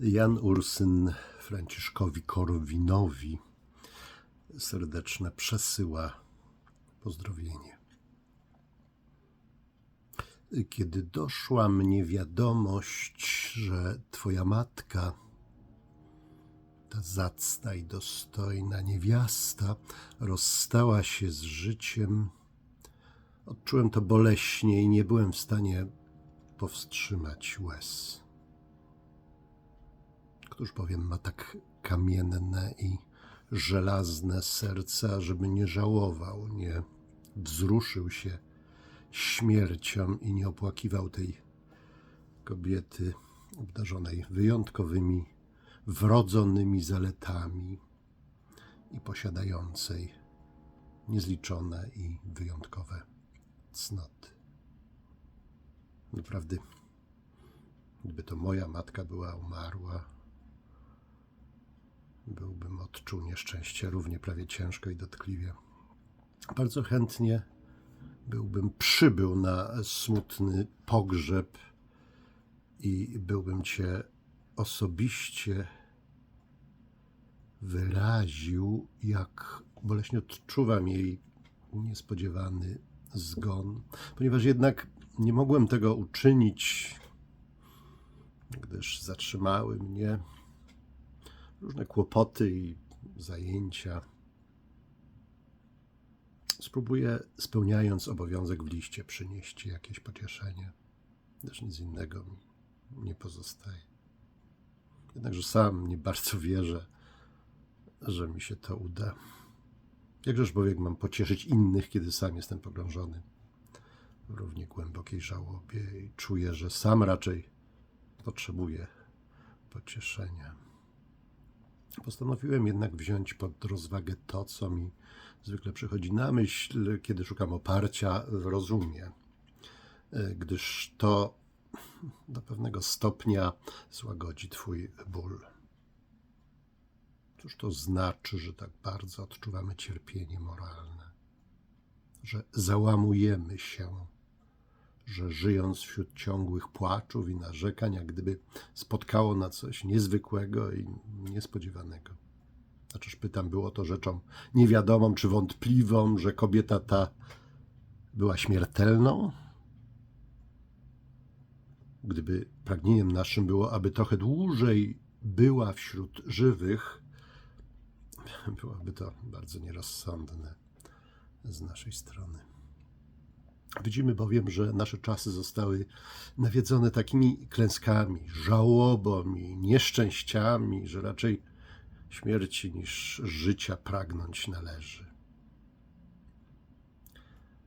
Jan Ursyn Franciszkowi Korwinowi serdeczne przesyła pozdrowienie. Kiedy doszła mnie wiadomość, że Twoja matka, ta zacna i dostojna niewiasta, rozstała się z życiem, odczułem to boleśnie i nie byłem w stanie powstrzymać łez. Któż bowiem ma tak kamienne i żelazne serce, żeby nie żałował, nie wzruszył się śmiercią i nie opłakiwał tej kobiety obdarzonej wyjątkowymi, wrodzonymi zaletami i posiadającej niezliczone i wyjątkowe cnoty. Naprawdę, gdyby to moja matka była umarła, byłbym odczuł nieszczęście równie prawie ciężko i dotkliwie. Bardzo chętnie byłbym przybył na smutny pogrzeb i byłbym Cię osobiście wyraził, jak boleśnie odczuwam jej niespodziewany zgon, ponieważ jednak nie mogłem tego uczynić, gdyż zatrzymały mnie różne kłopoty i zajęcia. Spróbuję, spełniając obowiązek w liście, przynieść jakieś pocieszenie, lecz nic innego mi nie pozostaje. Jednakże sam nie bardzo wierzę, że mi się to uda. Jakżeż bowiem mam pocieszyć innych, kiedy sam jestem pogrążony w równie głębokiej żałobie i czuję, że sam raczej potrzebuję pocieszenia. Postanowiłem jednak wziąć pod rozwagę to, co mi zwykle przychodzi na myśl, kiedy szukam oparcia w rozumie, e, gdyż to do pewnego stopnia złagodzi Twój ból. Cóż to znaczy, że tak bardzo odczuwamy cierpienie moralne, że załamujemy się, że żyjąc wśród ciągłych płaczów i narzekań, jak gdyby spotkało na coś niezwykłego i niespodziewanego. Znaczyż pytam, było to rzeczą niewiadomą czy wątpliwą, że kobieta ta była śmiertelną? Gdyby pragnieniem naszym było, aby trochę dłużej była wśród żywych, byłoby to bardzo nierozsądne z naszej strony. Widzimy bowiem, że nasze czasy zostały nawiedzone takimi klęskami, żałobą i nieszczęściami, że raczej śmierci niż życia pragnąć należy.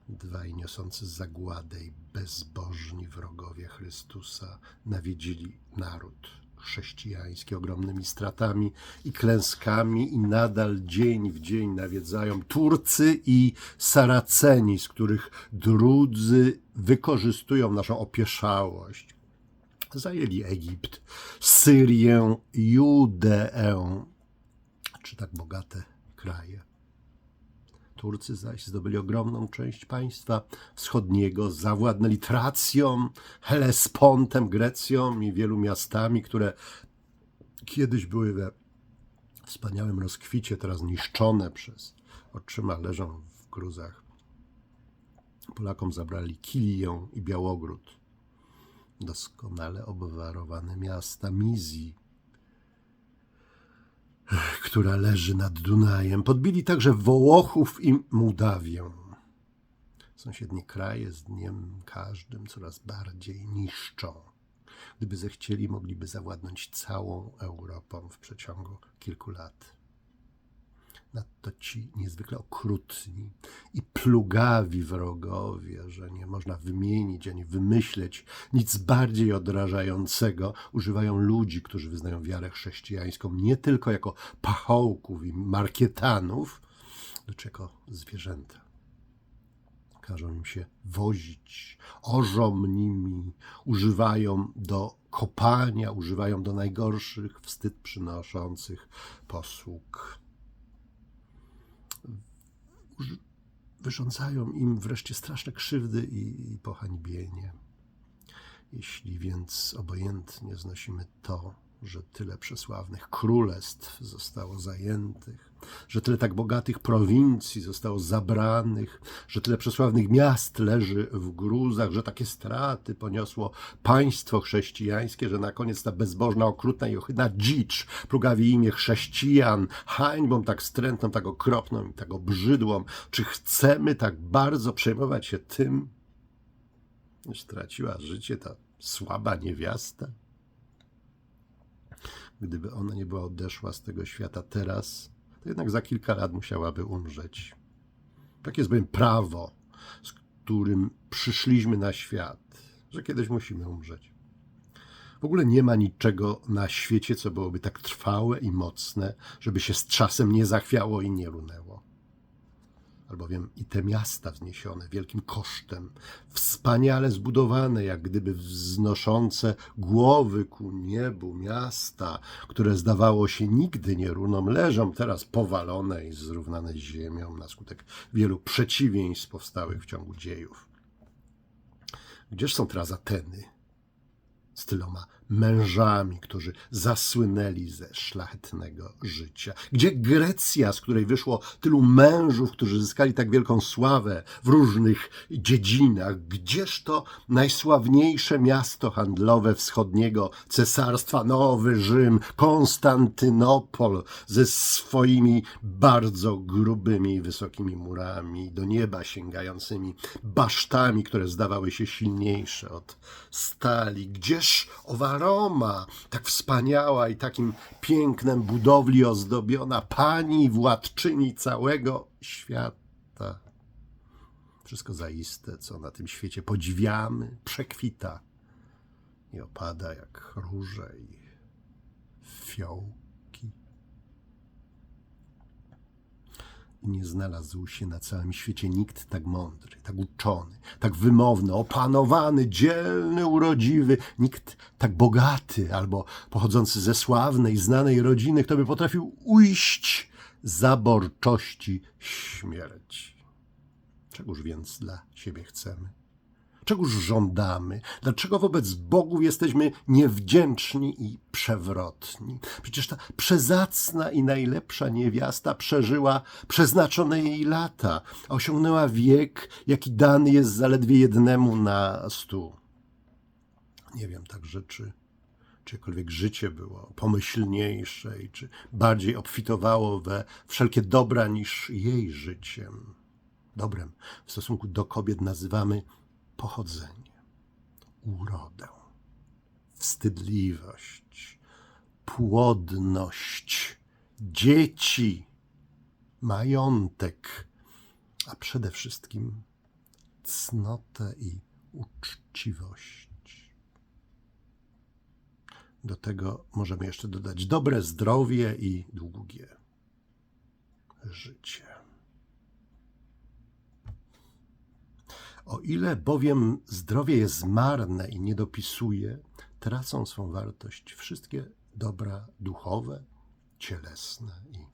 Dwaj niosący zagładę i bezbożni wrogowie Chrystusa nawiedzili naród chrześcijański ogromnymi stratami i klęskami i nadal dzień w dzień nawiedzają Turcy i Saraceni, z których drudzy wykorzystują naszą opieszałość. Zajęli Egipt, Syrię, Judeę, czy tak bogate kraje. Turcy zaś zdobyli ogromną część państwa wschodniego, zawładnęli Tracją, Helespontem, Grecją i wielu miastami, które kiedyś były we wspaniałym rozkwicie, teraz niszczone przez oczyma leżą w gruzach. Polakom zabrali Kilię i Białogród, doskonale obwarowane miasta Mizji, która leży nad Dunajem. Podbili także Wołochów i Mołdawię. Sąsiednie kraje z dniem każdym coraz bardziej niszczą. Gdyby zechcieli, mogliby zawładnąć całą Europą w przeciągu kilku lat. Nadto ci niezwykle okrutni i plugawi wrogowie, że nie można wymienić ani wymyśleć nic bardziej odrażającego, używają ludzi, którzy wyznają wiarę chrześcijańską nie tylko jako pachołków i markietanów, lecz jako zwierzęta. Każą im się wozić, orzą nimi, używają do kopania, używają do najgorszych, wstyd przynoszących posług wyrządzają im wreszcie straszne krzywdy i, i pohańbienie. Jeśli więc obojętnie znosimy to, że tyle przesławnych królestw zostało zajętych, że tyle tak bogatych prowincji zostało zabranych, że tyle przesławnych miast leży w gruzach, że takie straty poniosło państwo chrześcijańskie, że na koniec ta bezbożna, okrutna i ohydna dzicz plugawi imię chrześcijan hańbą tak strętną, tak okropną i tak obrzydłą. Czy chcemy tak bardzo przejmować się tym, że straciła życie ta słaba niewiasta? Gdyby ona nie była odeszła z tego świata teraz, to jednak za kilka lat musiałaby umrzeć. Tak jest bowiem prawo, z którym przyszliśmy na świat, że kiedyś musimy umrzeć. W ogóle nie ma niczego na świecie, co byłoby tak trwałe i mocne, żeby się z czasem nie zachwiało i nie runęło. Albowiem i te miasta wzniesione wielkim kosztem, wspaniale zbudowane, jak gdyby wznoszące głowy ku niebu miasta, które zdawało się nigdy nie runą, leżą teraz powalone i zrównane z ziemią na skutek wielu przeciwieństw powstałych w ciągu dziejów. Gdzież są teraz Ateny? z tyloma mężami, którzy zasłynęli ze szlachetnego życia? Gdzie Grecja, z której wyszło tylu mężów, którzy zyskali tak wielką sławę w różnych dziedzinach? Gdzież to najsławniejsze miasto handlowe wschodniego cesarstwa, Nowy Rzym, Konstantynopol, ze swoimi bardzo grubymi i wysokimi murami, do nieba sięgającymi basztami, które zdawały się silniejsze od stali? Gdzież owa Roma, tak wspaniała i takim pięknem budowli ozdobiona, pani władczyni całego świata. Wszystko zaiste, co na tym świecie podziwiamy, przekwita i opada jak róże i fiołki. I nie znalazł się na całym świecie nikt tak mądry, tak uczony, tak wymowny, opanowany, dzielny, urodziwy, nikt tak bogaty albo pochodzący ze sławnej, znanej rodziny, kto by potrafił ujść zaborczości śmierci. Czegoż więc dla siebie chcemy? Czegoż żądamy? Dlaczego wobec Bogów jesteśmy niewdzięczni i przewrotni? Przecież ta przezacna i najlepsza niewiasta przeżyła przeznaczone jej lata, osiągnęła wiek, jaki dany jest zaledwie jednemu na stu. Nie wiem także, czy czyjekolwiek życie było pomyślniejsze i czy bardziej obfitowało we wszelkie dobra niż jej życiem. Dobrem w stosunku do kobiet nazywamy pochodzenie, urodę, wstydliwość, płodność, dzieci, majątek, a przede wszystkim cnotę i uczciwość. Do tego możemy jeszcze dodać dobre zdrowie i długie życie. O ile bowiem zdrowie jest marne i nie dopisuje, tracą swą wartość wszystkie dobra duchowe, cielesne i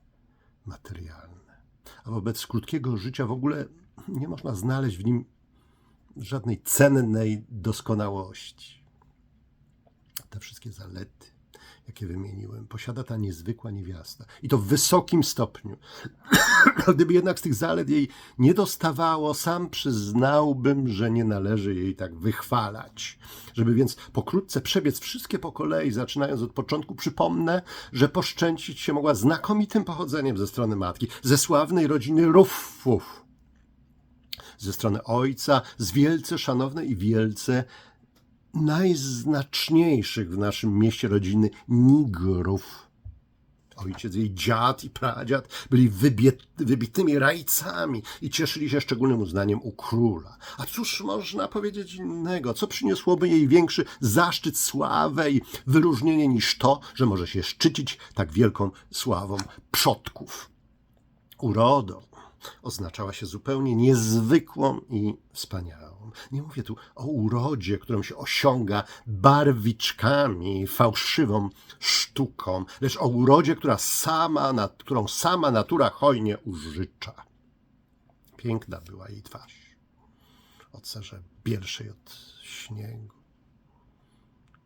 materialne. A wobec krótkiego życia w ogóle nie można znaleźć w nim żadnej cennej doskonałości. Te wszystkie zalety, jakie wymieniłem, posiada ta niezwykła niewiasta. I to w wysokim stopniu. Gdyby jednak z tych zalet jej nie dostawało, sam przyznałbym, że nie należy jej tak wychwalać. Żeby więc pokrótce przebiec wszystkie po kolei, zaczynając od początku, przypomnę, że poszczęcić się mogła znakomitym pochodzeniem ze strony matki, ze sławnej rodziny Ruffów. Ze strony ojca, z wielce szanownej i wielce najznaczniejszych w naszym mieście rodziny Nigrów. Ojciec, jej dziad i pradziad byli wybiet, wybitnymi rajcami i cieszyli się szczególnym uznaniem u króla. A cóż można powiedzieć innego? Co przyniosłoby jej większy zaszczyt, sławę i wyróżnienie niż to, że może się szczycić tak wielką sławą przodków? Urodą oznaczała się zupełnie niezwykłą i wspaniałą. Nie mówię tu o urodzie, którą się osiąga barwiczkami, fałszywą sztuką, lecz o urodzie, która sama, którą sama natura hojnie użycza. Piękna była jej twarz, o cerze bielszej od śniegu.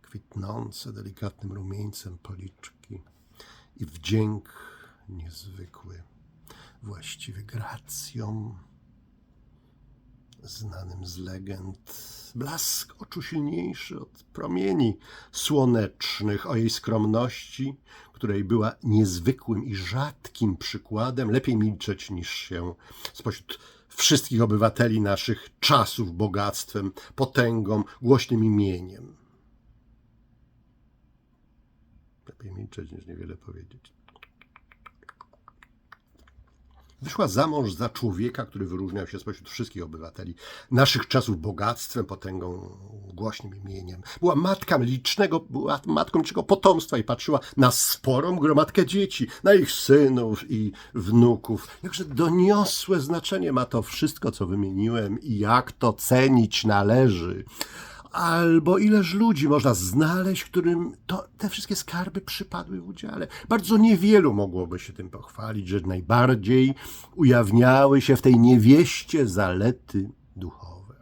kwitnące delikatnym rumieńcem policzki i wdzięk niezwykły, właściwy gracją, znanym z legend, blask oczu silniejszy od promieni słonecznych, o jej skromności, której była niezwykłym i rzadkim przykładem, lepiej milczeć niż się spośród wszystkich obywateli naszych czasów bogactwem, potęgą, głośnym imieniem. Lepiej milczeć niż niewiele powiedzieć. Wyszła za mąż za człowieka, który wyróżniał się spośród wszystkich obywateli naszych czasów bogactwem, potęgą, głośnym imieniem. Była matką licznego, była matką licznego potomstwa i patrzyła na sporą gromadkę dzieci, na ich synów i wnuków. Jakże doniosłe znaczenie ma to wszystko, co wymieniłem i jak to cenić należy. Albo ileż ludzi można znaleźć, którym to, te wszystkie skarby przypadły w udziale. Bardzo niewielu mogłoby się tym pochwalić, że najbardziej ujawniały się w tej niewieście zalety duchowe.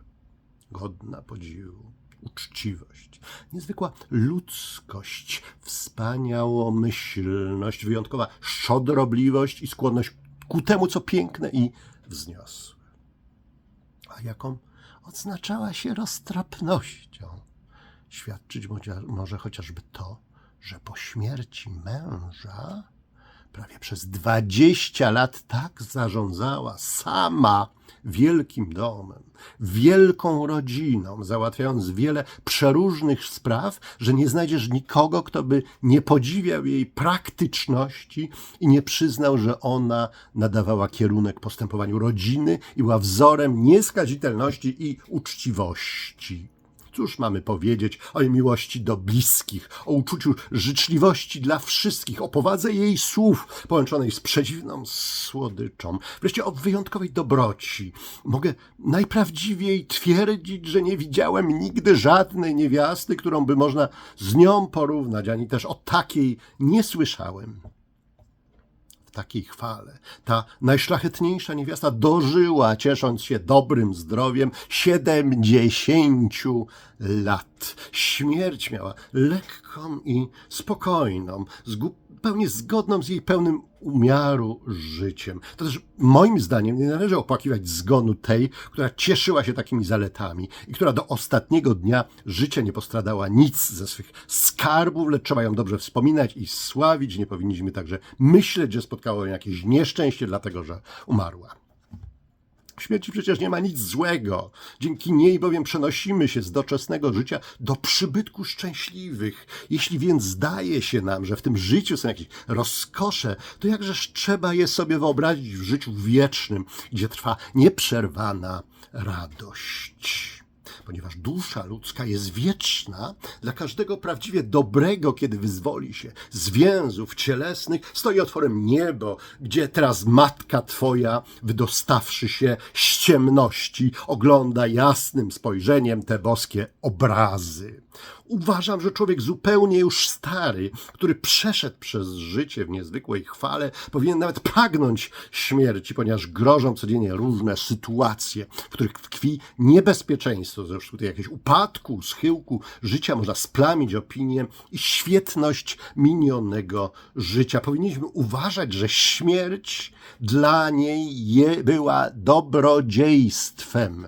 Godna podziwu, uczciwość, niezwykła ludzkość, wspaniałomyślność, wyjątkowa szczodrobliwość i skłonność ku temu, co piękne i wzniosłe. A jaką odznaczała się roztropnością. Świadczyć może chociażby to, że po śmierci męża prawie przez dwadzieścia lat tak zarządzała sama wielkim domem, wielką rodziną, załatwiając wiele przeróżnych spraw, że nie znajdziesz nikogo, kto by nie podziwiał jej praktyczności i nie przyznał, że ona nadawała kierunek postępowaniu rodziny i była wzorem nieskazitelności i uczciwości. Cóż mamy powiedzieć o jej miłości do bliskich, o uczuciu życzliwości dla wszystkich, o powadze jej słów połączonej z przedziwną słodyczą, wreszcie o wyjątkowej dobroci. Mogę najprawdziwiej twierdzić, że nie widziałem nigdy żadnej niewiasty, którą by można z nią porównać, ani też o takiej nie słyszałem takiej chwale. Ta najszlachetniejsza niewiasta dożyła, ciesząc się dobrym zdrowiem, siedemdziesięciu lat. Śmierć miała lekką i spokojną, zupełnie zgodną z jej pełnym umiaru życiem. To też moim zdaniem nie należy opłakiwać zgonu tej, która cieszyła się takimi zaletami i która do ostatniego dnia życia nie postradała nic ze swych skarbów, lecz trzeba ją dobrze wspominać i sławić. Nie powinniśmy także myśleć, że spotkało ją jakieś nieszczęście, dlatego że umarła. W śmierci przecież nie ma nic złego. Dzięki niej bowiem przenosimy się z doczesnego życia do przybytku szczęśliwych. Jeśli więc zdaje się nam, że w tym życiu są jakieś rozkosze, to jakżeż trzeba je sobie wyobrazić w życiu wiecznym, gdzie trwa nieprzerwana radość. Ponieważ dusza ludzka jest wieczna, dla każdego prawdziwie dobrego, kiedy wyzwoli się z więzów cielesnych, stoi otworem niebo, gdzie teraz matka twoja, wydostawszy się z ciemności, ogląda jasnym spojrzeniem te boskie obrazy. Uważam, że człowiek zupełnie już stary, który przeszedł przez życie w niezwykłej chwale, powinien nawet pragnąć śmierci, ponieważ grożą codziennie różne sytuacje, w których tkwi niebezpieczeństwo, zresztą tutaj jakiegoś upadku, schyłku życia można splamić opinię i świetność minionego życia. Powinniśmy uważać, że śmierć dla niej je była dobrodziejstwem.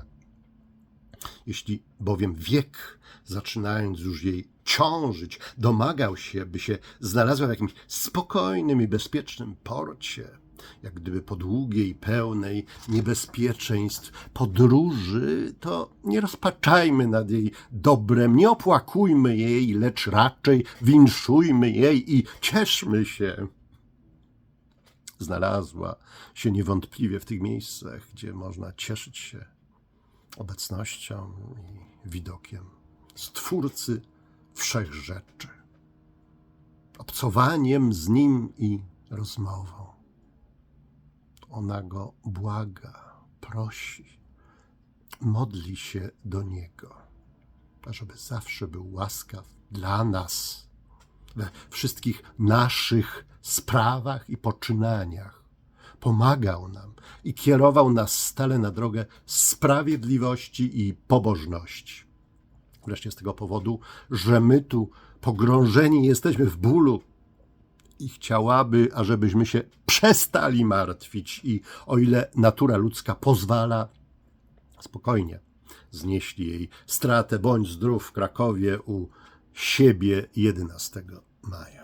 Jeśli bowiem wiek, zaczynając już jej ciążyć, domagał się, by się znalazła w jakimś spokojnym i bezpiecznym porcie, jak gdyby po długiej, pełnej niebezpieczeństw podróży, to nie rozpaczajmy nad jej dobrem, nie opłakujmy jej, lecz raczej winszujmy jej i cieszmy się. Znalazła się niewątpliwie w tych miejscach, gdzie można cieszyć się obecnością i widokiem Stwórcy wszech rzeczy, obcowaniem z Nim i rozmową. Ona Go błaga, prosi, modli się do Niego, ażeby zawsze był łaskaw dla nas we wszystkich naszych sprawach i poczynaniach. Pomagał nam i kierował nas stale na drogę sprawiedliwości i pobożności. Wreszcie z tego powodu, że my tu pogrążeni jesteśmy w bólu i chciałaby, ażebyśmy się przestali martwić i o ile natura ludzka pozwala, spokojnie znieśli jej stratę. Bądź zdrów w Krakowie u siebie 11 maja.